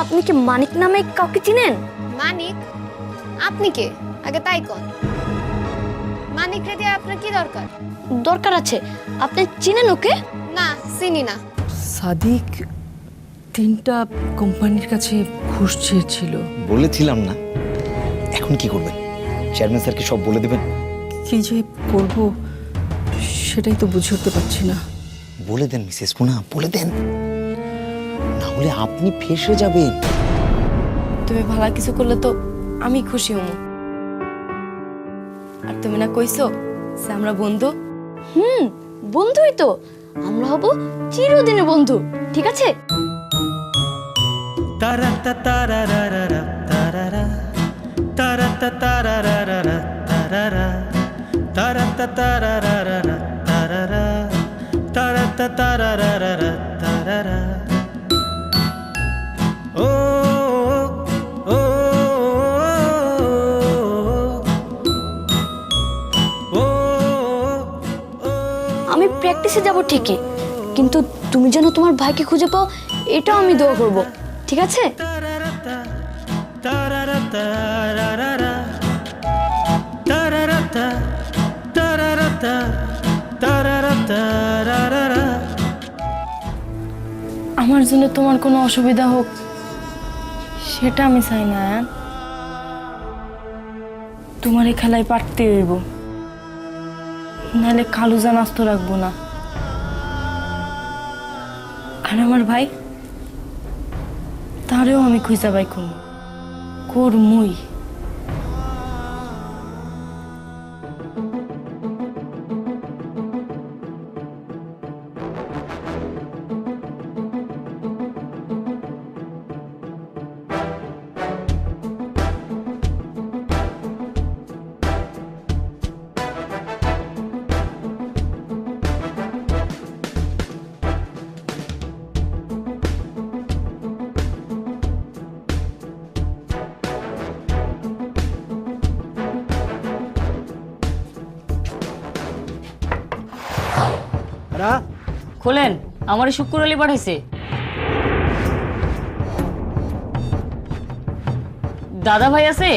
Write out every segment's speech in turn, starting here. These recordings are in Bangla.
আপনি কি মানিক নামে কাউকে চিনেন? মানিক? আপনি কে? আগে তাই কোন। মানিক রে দিয়ে আপনার কি দরকার? দরকার আছে। আপনি চিনেন ওকে? না চিনি না। সাদিক তিনটা কোম্পানির কাছে ঘুষ চেয়েছিল। বলেছিলাম না। এখন কি করবেন? চেয়ারম্যান স্যারকে সব বলে দেবেন? কি যে করব সেটাই তো বুঝে উঠতে পারছি না। বলে দেন মিসেস কুনা বলে দেন। না হলে আপনি ফেসে যাবেন। তুমি ভালো কিছু করলে তো আমি খুশি হমু আর তুমি না কইছো যে আমরা বন্ধু? হুম বন্ধুই তো। আমরা হব চিরদিনের বন্ধু ঠিক আছে? তারা তারা তারা তারা তারা তারা আমি প্র্যাকটিসে যাব ঠিকই। কিন্তু তুমি যেন তোমার ভাইকে খুঁজে পাও, এটাও আমি দোয়া করব, ঠিক আছে? আমার জন্য তোমার কোনো অসুবিধা হোক, সেটা আমি চাই না তোমার এই খেলায় পারতে হইব। নাহলে কালুজা নাস্ত রাখব না। আর আমার ভাই? তারেও আমি খুঁজা পাই কোন করমুই খোলেন আমার শুক্র আলী পাঠাইছে। দাদা ভাই আছে?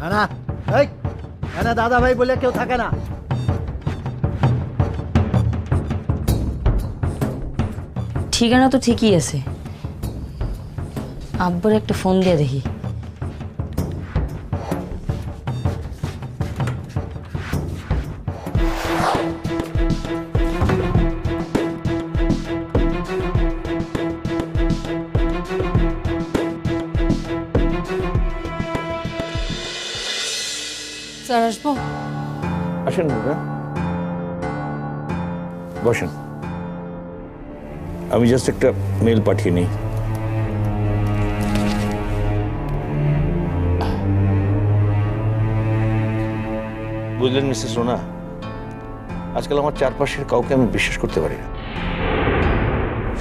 না না এই এখানে দাদা ভাই বলে কেউ থাকে না। ঠিকানা তো ঠিকই আছে। আব্বার একটা ফোন দিয়ে দেখি। আসব? আসেন দাদা বসেন। আমি জাস্ট একটা মেল পাঠিয়ে নিই। বুঝলেন মিসেস রোনা আজকাল আমার চারপাশের কাউকে আমি বিশ্বাস করতে পারি না।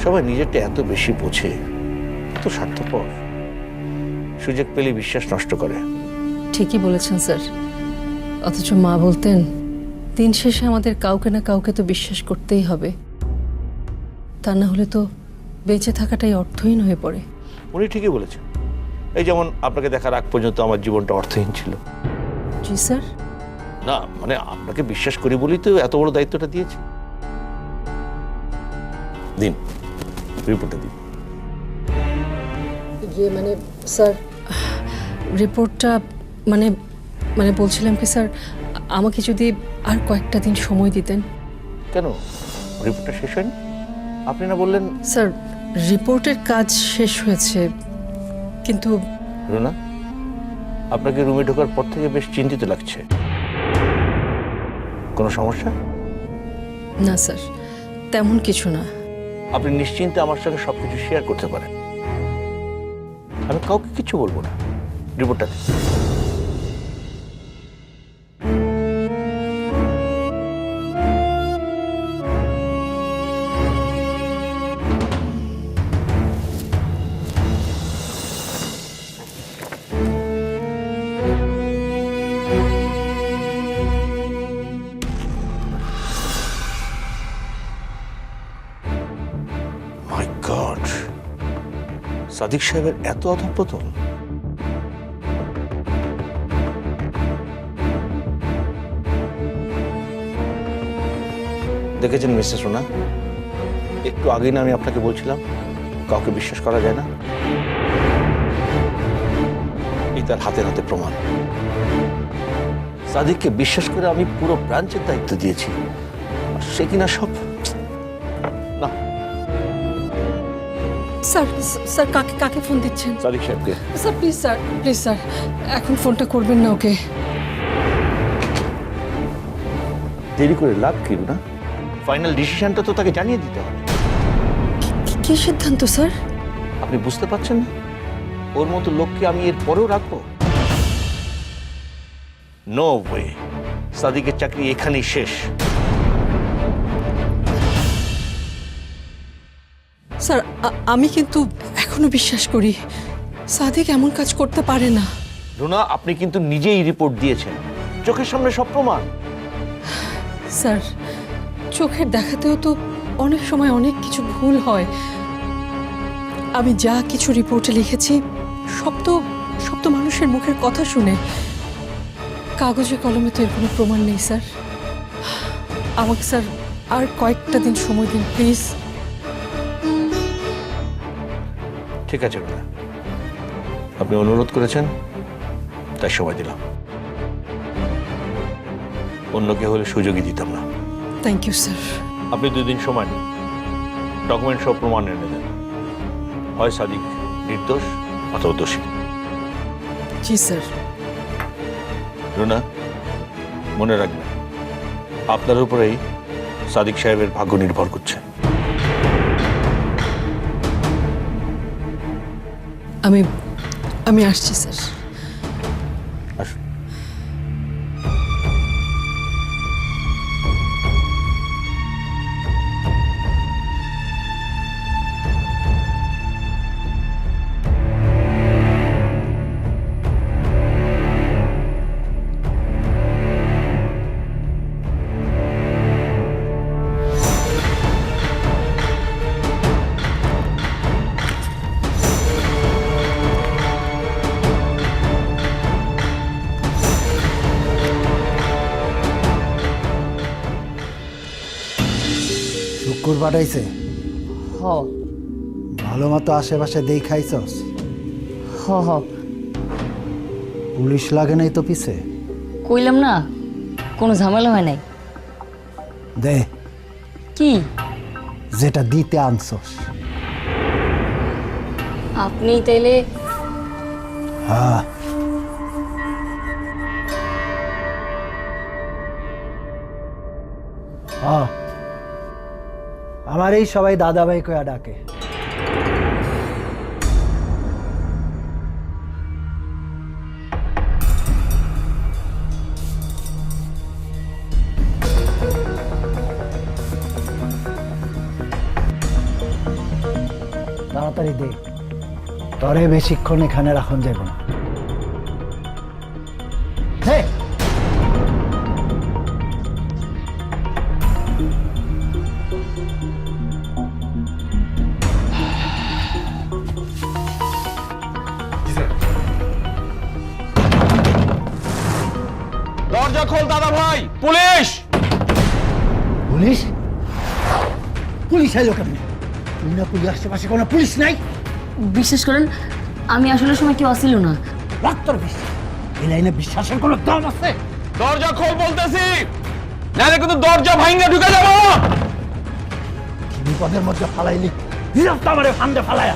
সবাই নিজেরটা এত বেশি বোঝে এত স্বার্থপর। সুযোগ পেলে বিশ্বাস নষ্ট করে। ঠিকই বলেছেন স্যার। অথচ মা বলতেন দিন শেষে আমাদের কাউকে না কাউকে তো বিশ্বাস করতেই হবে। তা না হলে তো বেঁচে থাকাটাই অর্থহীন হয়ে পড়ে। উনি ঠিকই বলেছেন। এই যেমন আপনাকে দেখার আগ পর্যন্ত আমার জীবনটা অর্থহীন ছিল। জি স্যার। না মানে আপনাকে বিশ্বাস করি বলেই তো এত বড় দায়িত্বটা দিয়েছে। দিন রিপোর্টটা দিন। ইয়ে মানে স্যার রিপোর্টটা মানে মানে বলছিলাম কি স্যার আমাকে যদি আর কয়েকটা দিন সময় দিতেন। কেন? রিপোর্টটা শেষ হয়নি? আপনি না বললেন স্যার রিপোর্টের কাজ শেষ হয়েছে কিন্তু রুনা আপনাকে রুমে ঢোকার পর থেকে বেশ চিন্তিত লাগছে। কোনো সমস্যা? না স্যার তেমন কিছু না। আপনি নিশ্চিন্তে আমার সঙ্গে সবকিছু শেয়ার করতে পারেন। আমি কাউকে কিছু বলব না রিপোর্টটা সাদিক সাহেবের এত অধপতন দেখেছেন মিসেস সোনা? একটু আগেই না আমি আপনাকে বলছিলাম, কাউকে বিশ্বাস করা যায় না। এই তার হাতে হাতে প্রমাণ। সাদিককে বিশ্বাস করে আমি পুরো ব্রাঞ্চের দায়িত্ব দিয়েছি। সে কিনা সব স্যার স্যার কাকে কাকে ফোন দিচ্ছেন? সাদিক সাহেবকে। Sir please sir please sir এখন ফোনটা করবেন না ওকে। দেরি করে লাভ কি না ফাইনাল ডিসিশনটা তো তাকে জানিয়ে দিতে হবে। কি- কি সিদ্ধান্ত স্যার? আপনি বুঝতে পারছেন না? ওর মতো লোককে আমি এর পরেও রাখব? নো ওয়ে সাদিকের চাকরি এখানেই শেষ। স্যার আমি কিন্তু এখনও বিশ্বাস করি সাদিক এমন কাজ করতে পারে না। রুনা আপনি কিন্তু নিজেই রিপোর্ট দিয়েছেন। চোখের সামনে সব প্রমাণ। স্যার চোখের দেখাতেও তো অনেক সময় অনেক কিছু ভুল হয়। আমি যা কিছু রিপোর্টে লিখেছি সব তো সব তো মানুষের মুখের কথা শুনে। কাগজে কলমে তো এর কোনো প্রমাণ নেই স্যার। আমাকে স্যার আর কয়েকটা দিন সময় দিন প্লিজ। ঠিক আছে রুনা আপনি অনুরোধ করেছেন তাই সময় দিলাম। অন্য কেউ হলে সুযোগই দিতাম না। থ্যাংক ইউ স্যার আপনি দুই দিন সময় নিন ডকুমেন্ট সব প্রমাণ এনে দেন। হয় সাদিক নির্দোষ অথবা দোষী। জি স্যার রুনা মনে রাখবেন আপনার উপরেই সাদিক সাহেবের ভাগ্য নির্ভর করছে। আমি আমি আসছি স্যার। শুকুর পাঠাইছে। হ। ভালো মতো আশেপাশে দেখাইছস। হ হ। পুলিশ লাগে নাই তো পিছে? কইলাম না কোনো ঝামেলা হয় নাই। দে। কি? যেটা দিতে আনছস। আপনি তাইলে হ্যাঁ। হ্যাঁ আমার এই সবাই দাদাভাই কয়া ডাকে। তাড়াতাড়ি দে তরে বেশিক্ষণ এখানে রাখন যাব না। এলো কেমনে পুলিশ আশেপাশে কোনো পুলিশ নাই? বিশ্বাস করেন আমি আসলে সময় কেউ আসিল না। ডাক্তার বিশ্বাস এই লাইনে বিশ্বাসের কোনো দম আছে? দরজা খোল বলতেছি। নাহলে কিন্তু দরজা ভাঙা ঢুকে যাব। কি বিপদের মধ্যে ফালাইলি হিসাব তো আমারে ফান্দে ফালায়া।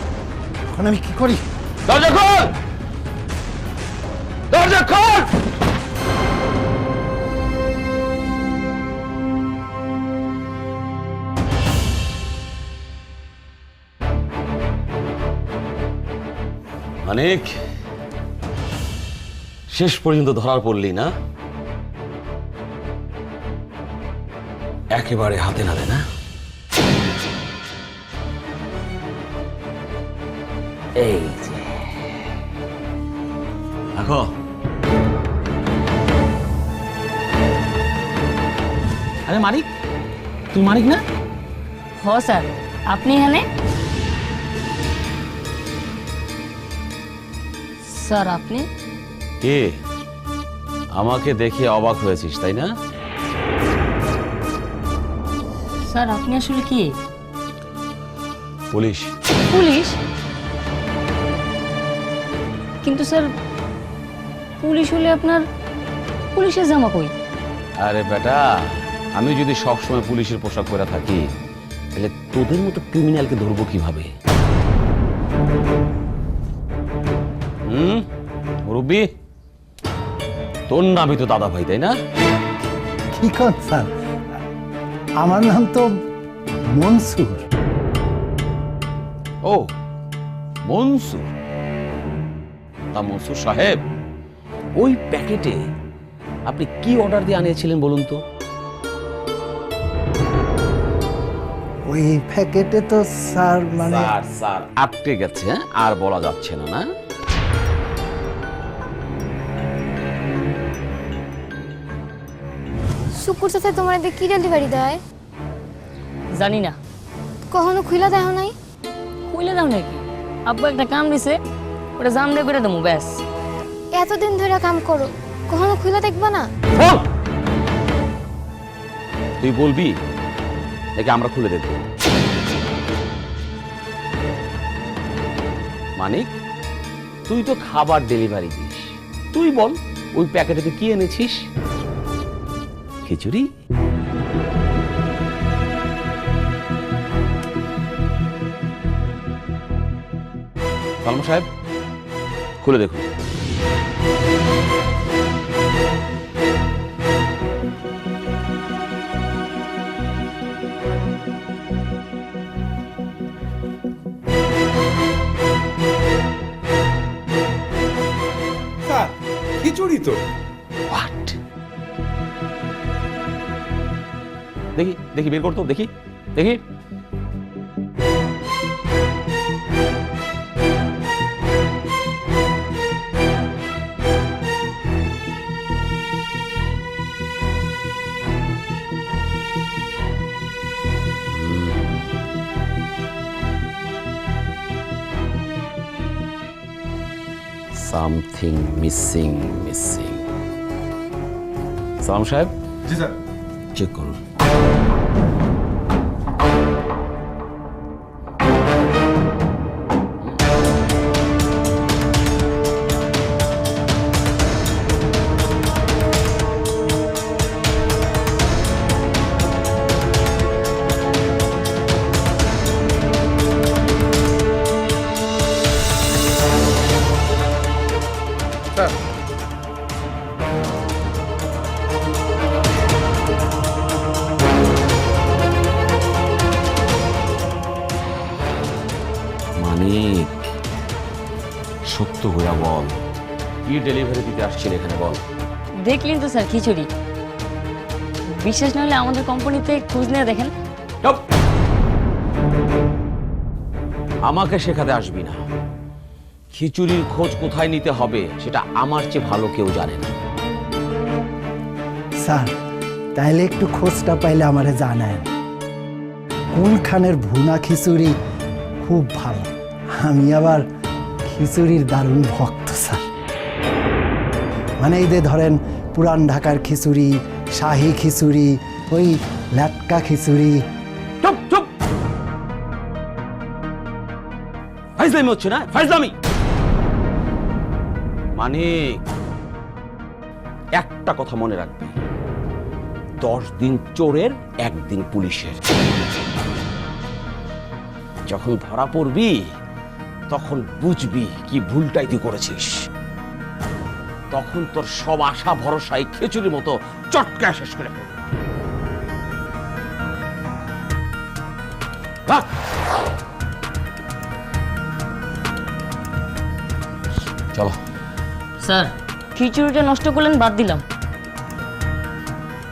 এখন আমি কি করি? দরজা খোল! দরজা খোল! অনেক শেষ পর্যন্ত ধরার পড়লি না? একেবারে হাতে নাতে না? এই যে। দেখো আরে মানিক তুই মানিক না? হ স্যার। আপনি এখানে? স্যার আপনি? কে? আমাকে দেখে অবাক হয়েছিস তাই না? স্যার আপনি আসলে কি? পুলিশ। পুলিশ? কিন্তু স্যার পুলিশ হলে আপনার পুলিশের জামা কই? আরে বেটা আমি যদি সবসময় পুলিশের পোশাক পরে থাকি তাহলে তোদের মতো ক্রিমিনালকে ধরবো কীভাবে? হুম? মুরব্বি তোর নামই তো দাদা ভাই তাই না? কি কন স্যার? আমার নাম তো মনসুর। ও মনসুর? তা মনসুর সাহেব ওই প্যাকেটে আপনি কি অর্ডার দিয়ে আনিয়েছিলেন বলুন তো? ওই প্যাকেটে তো স্যার মানে স্যার স্যার আটকে গেছে হ্যাঁ? আর বলা যাচ্ছে না না? শুকুর চাচা তোমার এদিকে কি ডেলিভারি দেয়? জানি না। কখনো খুইলা দেয় নাই? কইলে দাও নাকি? আব্বু একটা কাম দিছে ওটা জাম দিয়ে করে দেবো ব্যাস। এতদিন ধরে কাম করো কখনো খুইলা দেখবা না? বল! তুই বলবি নাকি আমরা খুলে দেব মানিক তুই তো খাবার ডেলিভারি দিস। তুই বল ওই প্যাকেটে তুই কি এনেছিস? খিচুড়ি। সালমা সাহেব খুলে দেখুন। স্যার খিচুড়ি তো। দেখি দেখি বের করতো দেখি দেখি সামথিং মিসিং মিসিং সালাম সাহেব জি স্যার চেক করুন আসছিল এখানে বল। দেখলেন তো স্যার খিচুড়ি। বিশ্বাস না হলে আমাদের কোম্পানিতে খোঁজ নিয়ে দেখেন। আমাকে শেখাতে আসবি না। খিচুড়ির খোঁজ কোথায় নিতে হবে সেটা আমার চেয়ে ভালো কেউ জানে না। স্যার তাইলে একটু খোঁজটা পাইলে আমারে জানায় কোনখানের ভুনা খিচুড়ি খুব ভালো। আমি আবার খিচুড়ির দারুণ ভক্ত। মানে এই যে ধরেন পুরান ঢাকার খিচুড়ি, শাহি খিচুড়ি, ওই ল্যাটকা খিচুড়ি। চুপ চুপ। ফাইজলামি হচ্ছে না? ফাইজলামি। মানে একটা কথা মনে রাখবি। দশ দিন চোরের, একদিন পুলিশের। যখন ধরা পড়বি, তখন বুঝবি কি ভুলটাই তুই করেছিস। তখন তোর সব আশা ভরসায় খিচুড়ির মতো চটকা শেষ করে ফেলবি। চলো। স্যার খিচুড়িটা নষ্ট করলেন বাদ দিলাম।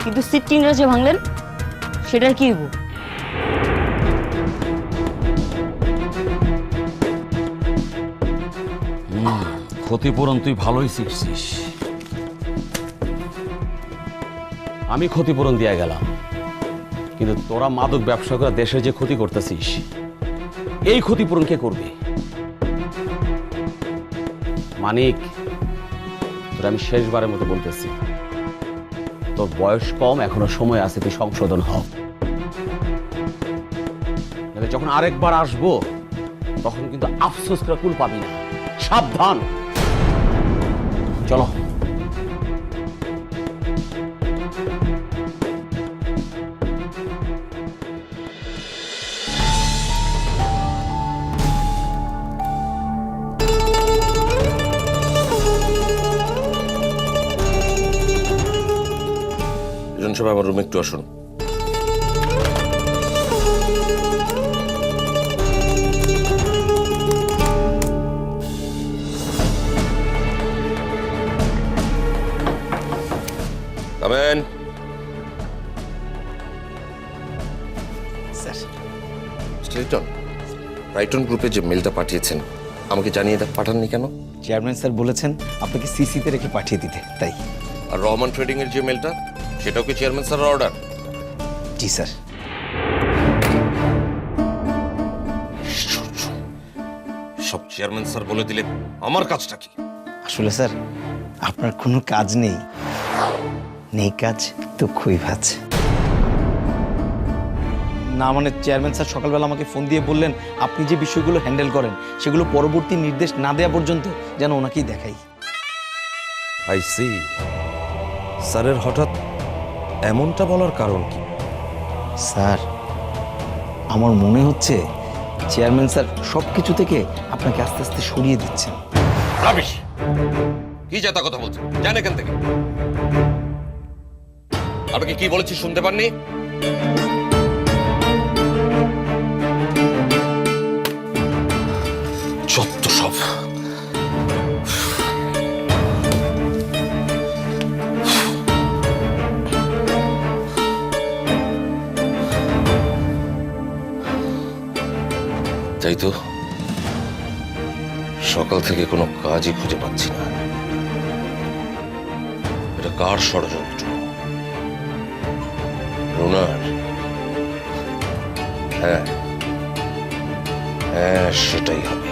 কিন্তু সিটটিনরা যে ভাঙলেন সেটার কি হইব? ক্ষতিপূরণ তুই ভালোই শিখছিস। আমি ক্ষতিপূরণ দিয়ে গেলাম। কিন্তু তোরা মাদক ব্যবসা করে দেশে যে ক্ষতি করতেছিস, এই ক্ষতিপূরণ কে করবে? মানিক, তোর আমি শেষবারের মতো বলতেছি, তোর বয়স কম, এখনও সময় আছে, তুই সংশোধন হ। নাহলে যখন আরেকবার আসব, তখন কিন্তু আফসোস করে কুল পাবি না। সাবধান! চলো। সবাই আমার রুমে একটু আসুন। রাইটন গ্রুপে যে মেলটা পাঠিয়েছেন আমাকে জানিয়ে দেখ পাঠাননি কেন? চেয়ারম্যান স্যার বলেছেন আপনাকে সিসিতে রেখে পাঠিয়ে দিতে তাই। আর রহমান ট্রেডিং এর যে মেলটা সেটাও কি চেয়ারম্যান স্যারের অর্ডার জি স্যার সব চেয়ারম্যান স্যার বলে দিলে আমার কাজটা কি? আসলে স্যার আপনার কোনো কাজ নেই। নেই কাজ তো খুবই ভাজ। না মানে চেয়ারম্যান স্যার সকালবেলা আমাকে ফোন দিয়ে বললেন আপনি যে বিষয়গুলো হ্যান্ডেল করেন সেগুলো পরবর্তী নির্দেশ না দেওয়া পর্যন্ত যেন ওনাকেই দেখাই। আই সি স্যারের হঠাৎ এমনটা বলার কারণ কি? স্যার আমার মনে হচ্ছে চেয়ারম্যান স্যার সব কিছু থেকে আপনাকে আস্তে আস্তে সরিয়ে দিচ্ছেন। রাবিশ কি জাতা কথা বলছেন? জান এখান থেকে। আপনাকে কি বলেছি শুনতে পাননি? তাই তো? সকাল থেকে কোনো কাজই খুঁজে পাচ্ছি না। এটা কার ষড়যন্ত্র? রুনার? হ্যাঁ। হ্যাঁ সেটাই হবে।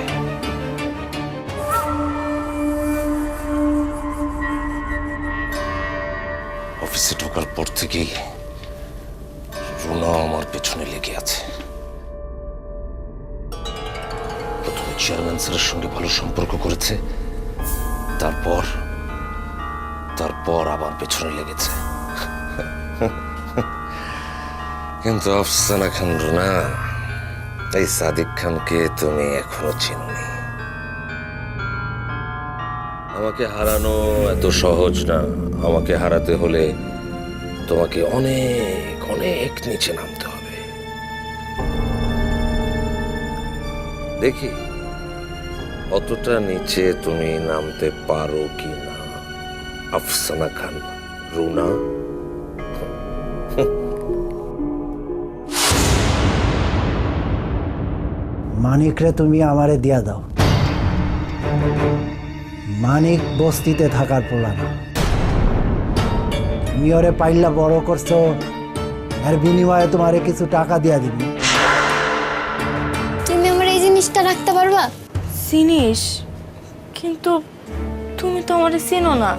অফিসে ঢোকার পর থেকেই রুনা আমার পেছনে লেগে আছে। চেয়ারম্যান স্যারের সঙ্গে ভালো সম্পর্ক করেছে, তারপর তারপর আবার পেছনে লেগেছে। কিন্তু আফসানা খান রুনা, এই সাদিক খানকে তুমি এখনও চিনোনি। আমাকে হারানো এত সহজ না। আমাকে হারাতে হলে তোমাকে অনেক অনেক নিচে নামতে হবে। দেখি। অতটা নিচে তুমি নামতে পারো কি না? আফসানা খান রুনা? মানিকরে তুমি আমারে দিয়া দাও। মানিক বস্তিতে থাকার পোলা না। তুমি ওরে পাইলা বড় করছ এর বিনিময়ে তোমারে কিছু টাকা দিয়া দিবি। তুমি আমার এই জিনিসটা রাখতে পারবা? চিনিস? কিন্তু তুমি তো আমারে চিনো না।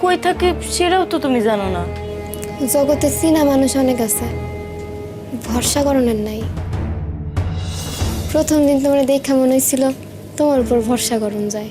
কই থাকে সেটাও তো তুমি জানো না। জগতে চিনা মানুষ অনেক আছে। ভরসা করণের নাই। প্রথম দিন তোমার দেখা মনে হয়েছিল তোমার উপর ভরসা করণ যায়।